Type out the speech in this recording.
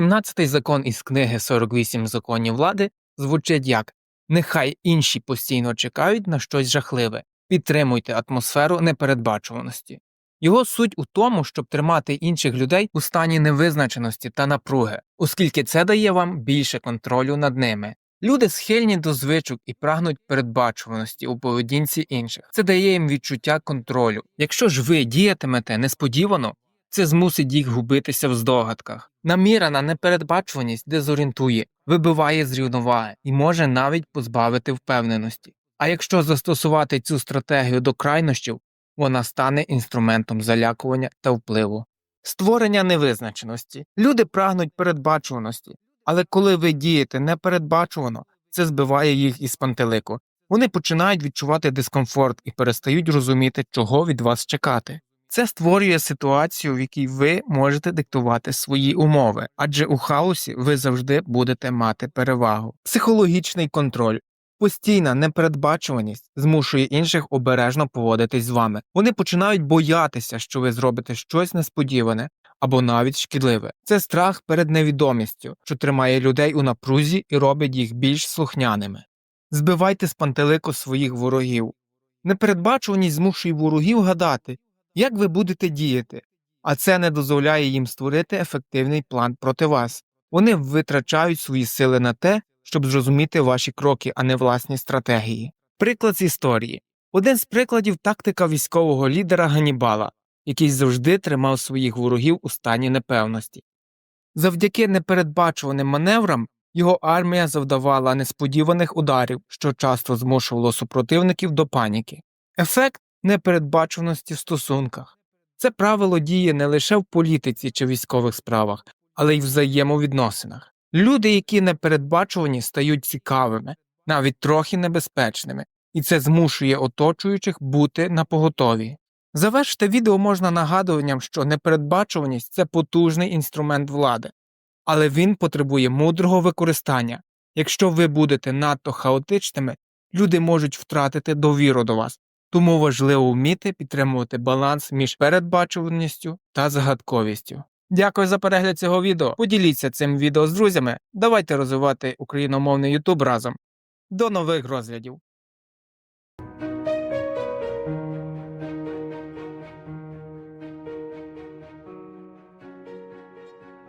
17-й закон із книги 48 законів влади звучить як Нехай інші постійно чекають на щось жахливе, підтримуйте атмосферу непередбачуваності. Його суть у тому, щоб тримати інших людей у стані невизначеності та напруги, оскільки це дає вам більше контролю над ними. Люди схильні до звичок і прагнуть передбачуваності у поведінці інших. Це дає їм відчуття контролю. Якщо ж ви діятимете несподівано, це змусить їх губитися в здогадках. Намірена непередбачуваність дезорієнтує, вибиває з рівноваги і може навіть позбавити впевненості. А якщо застосувати цю стратегію до крайнощів, вона стане інструментом залякування та впливу. Створення невизначеності. Люди прагнуть передбачуваності, але коли ви дієте непередбачувано, це збиває їх із пантелику. Вони починають відчувати дискомфорт і перестають розуміти, чого від вас чекати. Це створює ситуацію, в якій ви можете диктувати свої умови, адже у хаосі ви завжди будете мати перевагу. Психологічний контроль. Постійна непередбачуваність змушує інших обережно поводитись з вами. Вони починають боятися, що ви зробите щось несподіване або навіть шкідливе. Це страх перед невідомістю, що тримає людей у напрузі і робить їх більш слухняними. Збивайте з пантелику своїх ворогів. Непередбачуваність змушує ворогів гадати, як ви будете діяти, а це не дозволяє їм створити ефективний план проти вас. Вони витрачають свої сили на те, щоб зрозуміти ваші кроки, а не власні стратегії. Приклад з історії. Один з прикладів тактика військового лідера Ганнібала, який завжди тримав своїх ворогів у стані непевності. Завдяки непередбачуваним маневрам його армія завдавала несподіваних ударів, що часто змушувало супротивників до паніки. Ефект непередбачуваності в стосунках. Це правило діє не лише в політиці чи військових справах, але й в взаємовідносинах. Люди, які непередбачувані, стають цікавими, навіть трохи небезпечними, і це змушує оточуючих бути напоготові. Завершити відео можна нагадуванням, що непередбачуваність це потужний інструмент влади, але він потребує мудрого використання. Якщо ви будете надто хаотичними, люди можуть втратити довіру до вас, тому важливо вміти підтримувати баланс між передбачуваністю та загадковістю. Дякую за перегляд цього відео. Поділіться цим відео з друзями. Давайте розвивати україномовний YouTube разом. До нових розглядів.